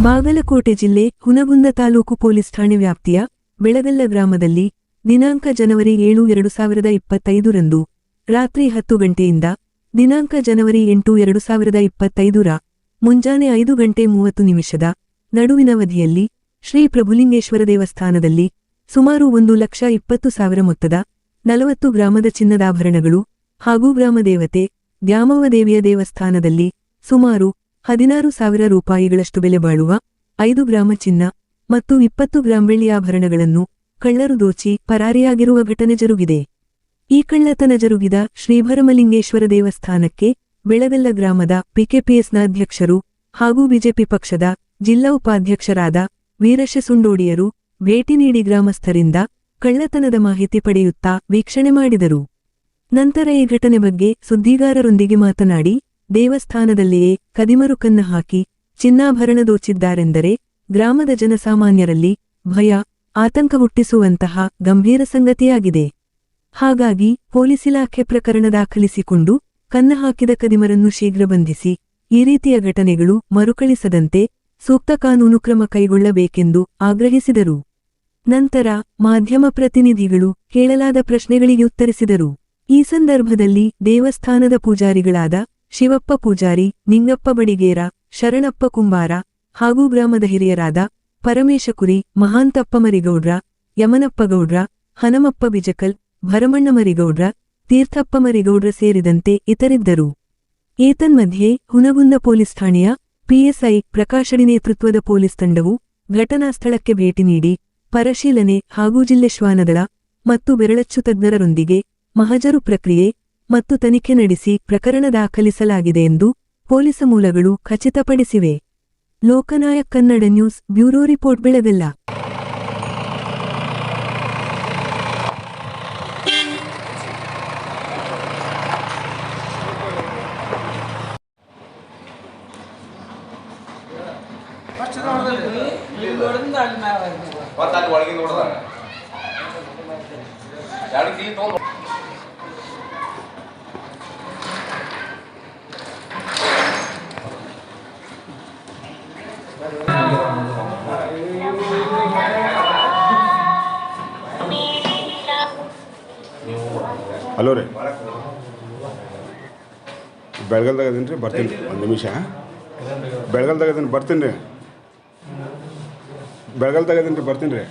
ಬಾಗಲಕೋಟೆ ಜಿಲ್ಲೆ ಹುನಗುಂದ ತಾಲೂಕು ಪೊಲೀಸ್ ಠಾಣೆ ವ್ಯಾಪ್ತಿಯ ಬೆಳಗಲ್ಲ ಗ್ರಾಮದಲ್ಲಿ ದಿನಾಂಕ ಜನವರಿ ಏಳು ಎರಡು ಸಾವಿರದ ಇಪ್ಪತ್ತೈದರಂದು ರಾತ್ರಿ ಹತ್ತು ಗಂಟೆಯಿಂದ ದಿನಾಂಕ ಜನವರಿ ಎಂಟು ಎರಡು ಸಾವಿರದ ಇಪ್ಪತ್ತೈದರ ಮುಂಜಾನೆ ಐದು ಗಂಟೆ ಮೂವತ್ತು ನಿಮಿಷದ ನಡುವಿನ ಅವಧಿಯಲ್ಲಿ ಶ್ರೀ ಪ್ರಭುಲಿಂಗೇಶ್ವರ ದೇವಸ್ಥಾನದಲ್ಲಿ ಸುಮಾರು ಒಂದು ಲಕ್ಷ ಇಪ್ಪತ್ತು ಸಾವಿರ ಮೊತ್ತದ ನಲವತ್ತು ಗ್ರಾಮದ ಚಿನ್ನದಾಭರಣಗಳು ಹಾಗೂ ಗ್ರಾಮದೇವತೆ ದ್ಯಾಮವ್ವ ದೇವಿಯ ದೇವಸ್ಥಾನದಲ್ಲಿ ಸುಮಾರು ಹದಿನಾರು ಸಾವಿರ ರೂಪಾಯಿಗಳಷ್ಟು ಬೆಲೆ ಬಾಳುವ ಐದು ಗ್ರಾಮ ಚಿನ್ನ ಮತ್ತು ಇಪ್ಪತ್ತು ಗ್ರಾಂ ಬೆಳ್ಳಿ ಆಭರಣಗಳನ್ನು ಕಳ್ಳರು ದೋಚಿ ಪರಾರಿಯಾಗಿರುವ ಘಟನೆ ಜರುಗಿದೆ. ಈ ಕಳ್ಳತನ ಜರುಗಿದ ಶ್ರೀಭರಮಲಿಂಗೇಶ್ವರ ದೇವಸ್ಥಾನಕ್ಕೆ ಬೆಳಗಲ್ಲ ಗ್ರಾಮದ ಪಿಕೆಪಿಎಸ್ನ ಅಧ್ಯಕ್ಷರು ಹಾಗೂ ಬಿಜೆಪಿ ಪಕ್ಷದ ಜಿಲ್ಲಾ ಉಪಾಧ್ಯಕ್ಷರಾದ ವೀರಶ ಸುಂಡೋಡಿಯರು ಭೇಟಿ ನೀಡಿ ಗ್ರಾಮಸ್ಥರಿಂದ ಕಳ್ಳತನದ ಮಾಹಿತಿ ಪಡೆಯುತ್ತಾ ವೀಕ್ಷಣೆ ಮಾಡಿದರು. ನಂತರ ಈ ಘಟನೆ ಬಗ್ಗೆ ಸುದ್ದಿಗಾರರೊಂದಿಗೆ ಮಾತನಾಡಿ ದೇವಸ್ಥಾನದಲ್ಲಿಯೇ ಕದಿಮರುಕನ್ನ ಹಾಕಿ ಚಿನ್ನಾಭರಣ ದೋಚಿದ್ದಾರೆಂದರೆ ಗ್ರಾಮದ ಜನಸಾಮಾನ್ಯರಲ್ಲಿ ಭಯ, ಆತಂಕ ಹುಟ್ಟಿಸುವಂತಹ ಗಂಭೀರ ಸಂಗತಿಯಾಗಿದೆ. ಹಾಗಾಗಿ ಪೊಲೀಸ್ ಇಲಾಖೆ ಪ್ರಕರಣ ದಾಖಲಿಸಿಕೊಂಡು ಕನ್ನ ಹಾಕಿದ ಕದಿಮರನ್ನು ಶೀಘ್ರ ಬಂಧಿಸಿ ಈ ರೀತಿಯ ಘಟನೆಗಳು ಮರುಕಳಿಸದಂತೆ ಸೂಕ್ತ ಕಾನೂನು ಕ್ರಮ ಕೈಗೊಳ್ಳಬೇಕೆಂದು ಆಗ್ರಹಿಸಿದರು. ನಂತರ ಮಾಧ್ಯಮ ಪ್ರತಿನಿಧಿಗಳು ಕೇಳಲಾದ ಪ್ರಶ್ನೆಗಳಿಗೆ ಉತ್ತರಿಸಿದರು. ಈ ಸಂದರ್ಭದಲ್ಲಿ ದೇವಸ್ಥಾನದ ಪೂಜಾರಿಗಳಾದ ಶಿವಪ್ಪ ಪೂಜಾರಿ, ನಿಂಗಪ್ಪ ಬಡಿಗೇರ, ಶರಣಪ್ಪ ಕುಂಬಾರ ಹಾಗೂ ಗ್ರಾಮದ ಹಿರಿಯರಾದ ಪರಮೇಶಕುರಿ, ಮಹಾಂತಪ್ಪ ಮರಿಗೌಡ್ರ, ಯಮನಪ್ಪ ಗೌಡ್ರ, ಹನಮಪ್ಪ ಬಿಜಕಲ್, ಭರಮಣ್ಣ ಮರಿಗೌಡ್ರ, ತೀರ್ಥಪ್ಪ ಮರಿಗೌಡ್ರ ಸೇರಿದಂತೆ ಇತರಿದ್ದರು. ಏತನ್ಮಧ್ಯೆ ಹುನಗುಂದ ಪೊಲೀಸ್ ಠಾಣೆಯ ಪಿಎಸ್ಐ ಪ್ರಕಾಶಡಿ ನೇತೃತ್ವದ ಪೊಲೀಸ್ ತಂಡವು ಘಟನಾ ಸ್ಥಳಕ್ಕೆ ಭೇಟಿ ನೀಡಿ ಪರಿಶೀಲನೆ ಹಾಗೂ ಜಿಲ್ಲೆ ಶ್ವಾನದಳ ಮತ್ತು ಬೆರಳಚ್ಚು ತಜ್ಞರರೊಂದಿಗೆ ಮಹಜರು ಪ್ರಕ್ರಿಯೆ ಮತ್ತು ತನಿಖೆ ನಡೆಸಿ ಪ್ರಕರಣ ದಾಖಲಿಸಲಾಗಿದೆ ಎಂದು ಪೊಲೀಸ ಮೂಲಗಳು ಖಚಿತಪಡಿಸಿವೆ. Loknayak Kannada news, bureau report, Belagal. ಮತ್ತೆ ಹಲೋ ರೀ. ಬೆಳಗಲ್ದಾಗ ಅದೀನಿ ರೀ ಬರ್ತೀನಿ. ಒಂದು ನಿಮಿಷ. ಬೆಳಗಲ್ದಾಗ ಅದೀನಿ ಬರ್ತೀನಿ ರೀ. ಬೆಳಗಲ್ದಾಗ ಅದೀನಿ ರೀ ಬರ್ತೀನಿ ರೀ.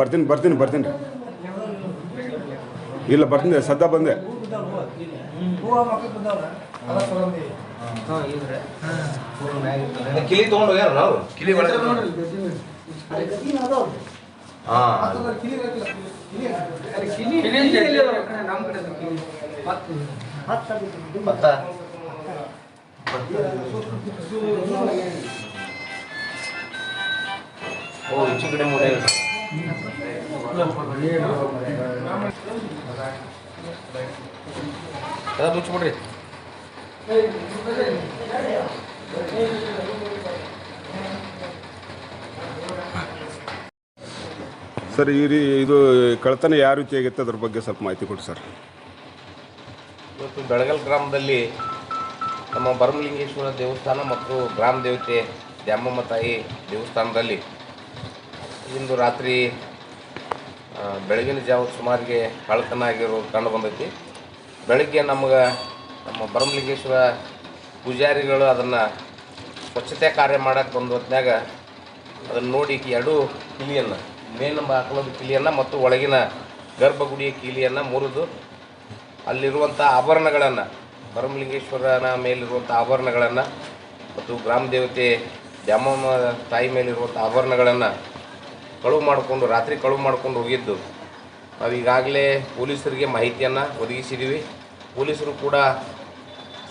ಬರ್ತೀನಿ ಬರ್ತೀನಿ ಬರ್ತೀನಿ ರೀ. ಇಲ್ಲ ಬರ್ತೀನಿ ರೀ ಸದ್ದ ಬಂದೆ. ಕಿಲಿ ತಗೊಂಡು ಹೋಗ್ಯಾರ ನಾವು ಕಿಲಿ ಹಾಂ ಹಾ. ಮತ್ತ ಓ ಈಚೆ ಕಡೆ ಮೂಲೆ ಮುಚ್ಚಿಬಿಡ್ರಿ. ಸರ್, ಈ ರೀ ಇದು ಕಳ್ತನ ಯಾವ ರೀತಿ ಆಗಿತ್ತು? ಅದ್ರ ಬಗ್ಗೆ ಸ್ವಲ್ಪ ಮಾಹಿತಿ ಕೊಡಿ ಸರ್. ಇವತ್ತು ಬೆಳಗಲ್ ಗ್ರಾಮದಲ್ಲಿ ನಮ್ಮ ಬರಮಲಿಂಗೇಶ್ವರ ದೇವಸ್ಥಾನ ಮತ್ತು ಗ್ರಾಮ ದೇವತೆ ದ್ಯಾಮಮ್ಮ ತಾಯಿ ದೇವಸ್ಥಾನದಲ್ಲಿ ಇಂದು ರಾತ್ರಿ ಬೆಳಗಿನ ಜಾವ ಸುಮಾರಿಗೆ ಕಳ್ಳತನ ಆಗಿರೋದು ಕಂಡು ಬಂದೈತಿ. ಬೆಳಗ್ಗೆ ನಮಗೆ ನಮ್ಮ ಬರಮಲಿಂಗೇಶ್ವರ ಪೂಜಾರಿಗಳು ಅದನ್ನು ಸ್ವಚ್ಛತೆ ಕಾರ್ಯ ಮಾಡಕ್ಕೆ ಬಂದ ಹೊತ್ತಿನಾಗ ಅದನ್ನು ನೋಡಿ ಎರಡೂ ಕಿಲಿಯನ್ನು ಮೇನ್ ಹಾಕೊಳ್ಳೋದು ಕಿಲಿಯನ್ನು ಮತ್ತು ಒಳಗಿನ ಗರ್ಭಗುಡಿಯ ಕೀಲಿಯನ್ನು ಮುರಿದು ಅಲ್ಲಿರುವಂಥ ಆಭರಣಗಳನ್ನು ಪರಮಲಿಂಗೇಶ್ವರನ ಮೇಲಿರುವಂಥ ಆಭರಣಗಳನ್ನು ಮತ್ತು ಗ್ರಾಮ ದೇವತೆ ದ್ಯಾಮಮ್ಮ ತಾಯಿ ಮೇಲಿರುವಂಥ ಆಭರಣಗಳನ್ನು ಕಳುವು ಮಾಡಿಕೊಂಡು, ರಾತ್ರಿ ಕಳುವು ಮಾಡ್ಕೊಂಡು ಹೋಗಿದ್ದು. ನಾವೀಗಾಗಲೇ ಪೊಲೀಸರಿಗೆ ಮಾಹಿತಿಯನ್ನು ಒದಗಿಸಿದ್ದೀವಿ ಪೊಲೀಸರು ಕೂಡ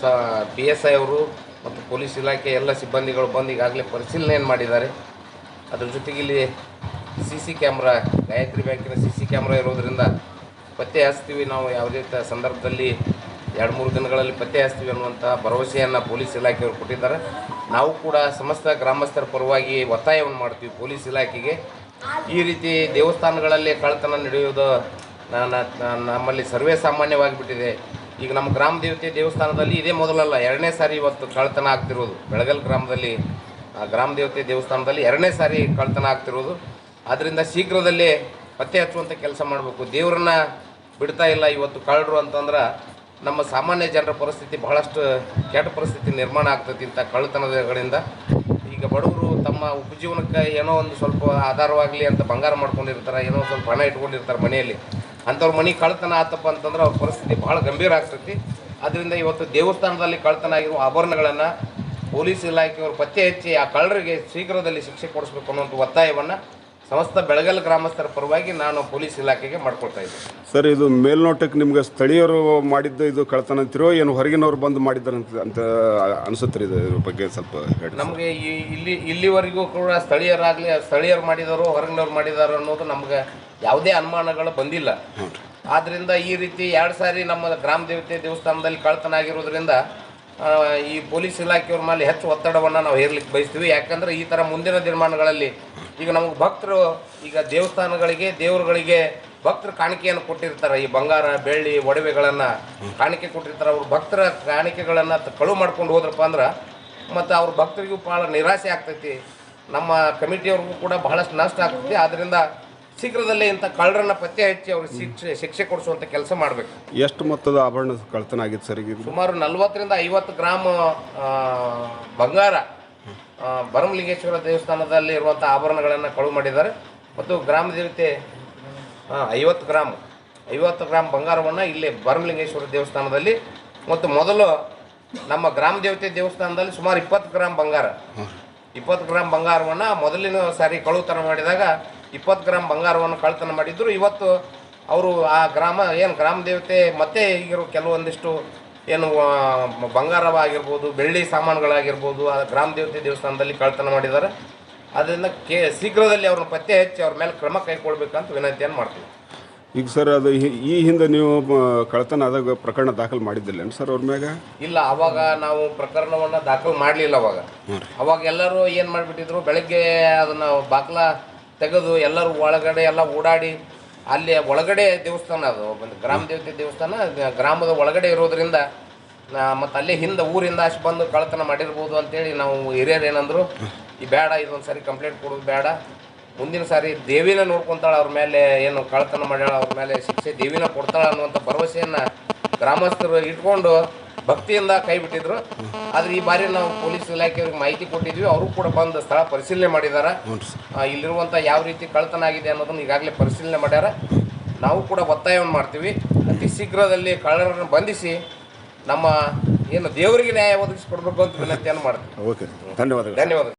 ಸ, ಪಿ ಎಸ್ ಐ ಅವರು ಮತ್ತು ಪೊಲೀಸ್ ಇಲಾಖೆ ಎಲ್ಲ ಸಿಬ್ಬಂದಿಗಳು ಬಂದು ಈಗಾಗಲೇ ಪರಿಶೀಲನೆಯನ್ನು ಮಾಡಿದ್ದಾರೆ. ಅದ್ರ ಜೊತೆಗೆ ಇಲ್ಲಿ ಸಿ ಸಿ ಕ್ಯಾಮ್ರಾ ಗಾಯತ್ರಿ ಬ್ಯಾಂಕಿನ ಸಿ ಸಿ ಕ್ಯಾಮ್ರಾ ಇರೋದರಿಂದ ಪತ್ತೆ ಹಚ್ತೀವಿ ನಾವು ಯಾವುದೇ ತ ಸಂದರ್ಭದಲ್ಲಿ ಎರಡು ಮೂರು ದಿನಗಳಲ್ಲಿ ಪತ್ತೆ ಹಚ್ತೀವಿ ಅನ್ನುವಂಥ ಭರವಸೆಯನ್ನು ಪೊಲೀಸ್ ಇಲಾಖೆಯವರು ಕೊಟ್ಟಿದ್ದಾರೆ. ನಾವು ಕೂಡ ಸಮಸ್ತ ಗ್ರಾಮಸ್ಥರ ಪರವಾಗಿ ಒತ್ತಾಯವನ್ನು ಮಾಡ್ತೀವಿ ಪೊಲೀಸ್ ಇಲಾಖೆಗೆ. ಈ ರೀತಿ ದೇವಸ್ಥಾನಗಳಲ್ಲಿ ಕಳ್ಳತನ ನಡೆಯುವುದು ನಮ್ಮಲ್ಲಿ ಸರ್ವೇ ಸಾಮಾನ್ಯವಾಗಿಬಿಟ್ಟಿದೆ. ಈಗ ನಮ್ಮ ಗ್ರಾಮ ದೇವತೆ ದೇವಸ್ಥಾನದಲ್ಲಿ ಇದೇ ಮೊದಲಲ್ಲ, ಎರಡನೇ ಸಾರಿ ಇವತ್ತು ಕಳ್ಳತನ ಆಗ್ತಿರೋದು. ಬೆಳಗಲ್ ಗ್ರಾಮದಲ್ಲಿ ಗ್ರಾಮ ದೇವತೆ ದೇವಸ್ಥಾನದಲ್ಲಿ ಎರಡನೇ ಸಾರಿ ಕಳ್ಳತನ ಆಗ್ತಿರೋದು. ಆದ್ದರಿಂದ ಶೀಘ್ರದಲ್ಲೇ ಪತ್ತೆ ಹಚ್ಚುವಂಥ ಕೆಲಸ ಮಾಡಬೇಕು. ದೇವರನ್ನ ಬಿಡ್ತಾ ಇಲ್ಲ ಇವತ್ತು ಕಳ್ಳರು ಅಂತಂದ್ರೆ ನಮ್ಮ ಸಾಮಾನ್ಯ ಜನರ ಪರಿಸ್ಥಿತಿ ಬಹಳಷ್ಟು ಕೆಟ್ಟ ಪರಿಸ್ಥಿತಿ ನಿರ್ಮಾಣ ಆಗ್ತೈತಿ ಇಂಥ ಕಳ್ಳತನಗಳಿಂದ. ಈಗ ಬಡವರು ತಮ್ಮ ಉಪಜೀವನಕ್ಕೆ ಏನೋ ಒಂದು ಸ್ವಲ್ಪ ಆಧಾರವಾಗಲಿ ಅಂತ ಬಂಗಾರ ಮಾಡ್ಕೊಂಡಿರ್ತಾರೆ, ಏನೋ ಸ್ವಲ್ಪ ಹಣ ಇಟ್ಕೊಂಡಿರ್ತಾರೆ ಮನೆಯಲ್ಲಿ. ಅಂಥವ್ರ ಮನೆ ಕಳ್ಳತನ ಆತಪ್ಪ ಅಂತಂದ್ರೆ ಅವ್ರ ಪರಿಸ್ಥಿತಿ ಭಾಳ ಗಂಭೀರ ಆಗ್ತೈತಿ. ಅದರಿಂದ ಇವತ್ತು ದೇವಸ್ಥಾನದಲ್ಲಿ ಕಳ್ಳತನ ಆಗಿರುವ ಆಭರಣಗಳನ್ನು ಪೊಲೀಸ್ ಇಲಾಖೆಯವರು ಪತ್ತೆ ಹಚ್ಚಿ ಆ ಕಳ್ಳರಿಗೆ ಶೀಘ್ರದಲ್ಲಿ ಶಿಕ್ಷೆ ಕೊಡಿಸ್ಬೇಕು ಅನ್ನುವಂಥ ಒತ್ತಾಯವನ್ನು ಸಮಸ್ತ ಬೆಳಗಲ್ ಗ್ರಾಮಸ್ಥರ ಪರವಾಗಿ ನಾನು ಪೊಲೀಸ್ ಇಲಾಖೆಗೆ ಮಾಡ್ಕೊಳ್ತಾ ಇದ್ದೀನಿ ಸರ್ ಇದು ಮೇಲ್ನೋಟಕ್ಕೆ ನಿಮ್ಗೆ ಸ್ಥಳೀಯರು ಮಾಡಿದ್ದು ಇದು ಕಳ್ತನ ಅಂತಿರೋ ಏನು ಹೊರಗಿನವ್ರು ಬಂದು ಮಾಡಿದ್ದಾರೆ ಅಂತ ಅಂತ ಅನಿಸುತ್ತೆ ಇದು ಇದ್ರ ಬಗ್ಗೆ ಸ್ವಲ್ಪ ನಮಗೆ ಈ ಇಲ್ಲಿ ಇಲ್ಲಿವರೆಗೂ ಕೂಡ ಸ್ಥಳೀಯರಾಗಲಿ ಸ್ಥಳೀಯರು ಮಾಡಿದಾರೋ ಹೊರಗಿನವ್ರು ಮಾಡಿದಾರೋ ಅನ್ನೋದು ನಮ್ಗೆ ಯಾವುದೇ ಅನುಮಾನಗಳು ಬಂದಿಲ್ಲ. ಆದ್ದರಿಂದ ಈ ರೀತಿ ಎರಡು ಸಾರಿ ನಮ್ಮ ಗ್ರಾಮ ದೇವತೆ ದೇವಸ್ಥಾನದಲ್ಲಿ ಕಳ್ತನ ಆಗಿರೋದ್ರಿಂದ ಈ ಪೊಲೀಸ್ ಇಲಾಖೆಯವ್ರ ಮೇಲೆ ಹೆಚ್ಚು ಒತ್ತಡವನ್ನು ನಾವು ಹೇರ್ಲಿಕ್ಕೆ ಬಯಸ್ತೀವಿ. ಯಾಕಂದ್ರೆ ಈ ಥರ ಮುಂದಿನ ದಿನಮಾನಗಳಲ್ಲಿ ಈಗ ನಮಗೆ ಭಕ್ತರು ಈಗ ದೇವಸ್ಥಾನಗಳಿಗೆ, ದೇವರುಗಳಿಗೆ ಭಕ್ತರು ಕಾಣಿಕೆಯನ್ನು ಕೊಟ್ಟಿರ್ತಾರೆ. ಈ ಬಂಗಾರ, ಬೆಳ್ಳಿ, ಒಡವೆಗಳನ್ನು ಕಾಣಿಕೆ ಕೊಟ್ಟಿರ್ತಾರೆ. ಅವ್ರ ಭಕ್ತರ ಕಾಣಿಕೆಗಳನ್ನು ಕಳು ಮಾಡ್ಕೊಂಡು ಹೋದ್ರಪ್ಪ ಅಂದ್ರೆ ಮತ್ತು ಅವ್ರ ಭಕ್ತರಿಗೂ ಭಾಳ ನಿರಾಸೆ ಆಗ್ತೈತಿ. ನಮ್ಮ ಕಮಿಟಿಯವ್ರಿಗೂ ಕೂಡ ಬಹಳಷ್ಟು ನಷ್ಟ ಆಗ್ತೈತಿ. ಆದ್ದರಿಂದ ಶೀಘ್ರದಲ್ಲೇ ಇಂಥ ಕಳ್ಳರನ್ನ ಪತ್ತೆ ಹಚ್ಚಿ ಅವ್ರಿಗೆ ಶಿಕ್ಷೆ ಶಿಕ್ಷೆ ಕೊಡಿಸುವಂಥ ಕೆಲಸ ಮಾಡಬೇಕು. ಎಷ್ಟು ಮೊತ್ತದ ಆಭರಣ ಕಳ್ತನ ಆಗಿತ್ತು ಸರ್ ಈಗ ಸುಮಾರು ನಲ್ವತ್ತರಿಂದ ಐವತ್ತು ಗ್ರಾಮ್ ಬಂಗಾರ ಬರಮಲಿಂಗೇಶ್ವರ ದೇವಸ್ಥಾನದಲ್ಲಿ ಇರುವಂಥ ಆಭರಣಗಳನ್ನು ಕಳುವು ಮಾಡಿದ್ದಾರೆ. ಮತ್ತು ಗ್ರಾಮ ದೇವತೆ ಐವತ್ತು ಗ್ರಾಮ್ ಐವತ್ತು ಗ್ರಾಮ್ ಬಂಗಾರವನ್ನು ಇಲ್ಲಿ ಬರಮಲಿಂಗೇಶ್ವರ ದೇವಸ್ಥಾನದಲ್ಲಿ ಮತ್ತು ಮೊದಲು ನಮ್ಮ ಗ್ರಾಮ ದೇವತೆ ದೇವಸ್ಥಾನದಲ್ಲಿ ಸುಮಾರು ಇಪ್ಪತ್ತು ಗ್ರಾಮ್ ಬಂಗಾರ. ಇಪ್ಪತ್ತು ಗ್ರಾಮ್ ಬಂಗಾರವನ್ನು ಮೊದಲಿನ ಸಾರಿ ಕಳುತನ ಮಾಡಿದಾಗ ಇಪ್ಪತ್ತು ಗ್ರಾಮ್ ಬಂಗಾರವನ್ನು ಕಳ್ತನ ಮಾಡಿದ್ರು. ಇವತ್ತು ಅವರು ಆ ಗ್ರಾಮ ಏನು ಗ್ರಾಮ ದೇವತೆ ಮತ್ತೆ ಈಗಿರೋ ಕೆಲವೊಂದಿಷ್ಟು ಏನು ಬಂಗಾರವಾಗಿರ್ಬೋದು ಬೆಳ್ಳಿ ಸಾಮಾನುಗಳಾಗಿರ್ಬೋದು ಆ ಗ್ರಾಮ ದೇವತೆ ದೇವಸ್ಥಾನದಲ್ಲಿ ಕಳ್ತನ ಮಾಡಿದ್ದಾರೆ. ಅದರಿಂದ ಕೇ ಶೀಘ್ರದಲ್ಲಿ ಅವ್ರನ್ನ ಪತ್ತೆ ಹಚ್ಚಿ ಅವ್ರ ಮೇಲೆ ಕ್ರಮ ಕೈಗೊಳ್ಬೇಕಂತ ವಿನಂತಿಯನ್ನು ಮಾಡ್ತೀವಿ. ಈಗ ಸರ್ ಅದು ಈ- ಹಿಂದೆ ನೀವು ಕಳ್ತನ ಆದಾಗ ಪ್ರಕರಣ ದಾಖಲು ಮಾಡಿದ್ದಿಲ್ಲೇನು ಸರ್ ಅವ್ರ ಮ್ಯಾಗ? ಇಲ್ಲ ಅವಾಗ ನಾವು ಪ್ರಕರಣವನ್ನು ದಾಖಲು ಮಾಡಲಿಲ್ಲ ಅವಾಗ. ಅವಾಗ ಎಲ್ಲರೂ ಏನು ಮಾಡಿಬಿಟ್ಟಿದ್ರು ಬೆಳಗ್ಗೆ ಅದನ್ನು ಬಾಗ್ಲ ತೆಗೆದು ಎಲ್ಲರೂ ಒಳಗಡೆ ಎಲ್ಲ ಓಡಾಡಿ ಅಲ್ಲಿ ಒಳಗಡೆ ದೇವಸ್ಥಾನ ಅದು, ಒಂದು ಗ್ರಾಮ ದೇವತೆ ದೇವಸ್ಥಾನ ಗ್ರಾಮದ ಒಳಗಡೆ ಇರೋದ್ರಿಂದ ಮತ್ತು ಅಲ್ಲಿ ಹಿಂದೆ ಊರಿಂದ ಅಷ್ಟು ಬಂದು ಕಳ್ತನ ಮಾಡಿರ್ಬೋದು ಅಂತೇಳಿ ನಾವು ಹಿರಿಯರು ಏನಂದ್ರು, ಈ ಬೇಡ, ಇದೊಂದು ಸಾರಿ ಕಂಪ್ಲೇಂಟ್ ಕೊಡೋದು ಬೇಡ. ಮುಂದಿನ ಸಾರಿ ದೇವಿನ ನೋಡ್ಕೊತಾಳೆ ಅವ್ರ ಮೇಲೆ, ಏನು ಕಳ್ತನ ಮಾಡ್ಯಾಳ, ಅವ್ರ ಮೇಲೆ ಶಿಕ್ಷೆ ದೇವಿನ ಕೊಡ್ತಾಳೆ ಅನ್ನುವಂಥ ಭರವಸೆಯನ್ನು ಗ್ರಾಮಸ್ಥರು ಇಟ್ಕೊಂಡು ಭಕ್ತಿಯಿಂದ ಕೈ ಬಿಟ್ಟಿದ್ರು. ಆದ್ರೆ ಈ ಬಾರಿ ನಾವು ಪೊಲೀಸ್ ಇಲಾಖೆಯವ್ರಿಗೆ ಮಾಹಿತಿ ಕೊಟ್ಟಿದ್ವಿ. ಅವರು ಕೂಡ ಬಂದು ಸ್ಥಳ ಪರಿಶೀಲನೆ ಮಾಡಿದಾರ. ಆ, ಇಲ್ಲಿರುವಂಥ ಯಾವ ರೀತಿ ಕಳತನ ಆಗಿದೆ ಅನ್ನೋದನ್ನ ಈಗಾಗಲೇ ಪರಿಶೀಲನೆ ಮಾಡ್ಯಾರ. ನಾವು ಕೂಡ ಒತ್ತಾಯವನ್ನು ಮಾಡ್ತೀವಿ. ಅತಿ ಶೀಘ್ರದಲ್ಲಿ ಕಳ್ಳರನ್ನು ಬಂಧಿಸಿ ನಮ್ಮ ಏನು ದೇವರಿಗೆ ನ್ಯಾಯ ಒದಗಿಸಿಕೊಡ್ಬೇಕು ಅಂತ ವಿನಂತಿಯನ್ನು ಮಾಡ್ತೀವಿ. ಓಕೆ. ಧನ್ಯವಾದ ಧನ್ಯವಾದಗಳು.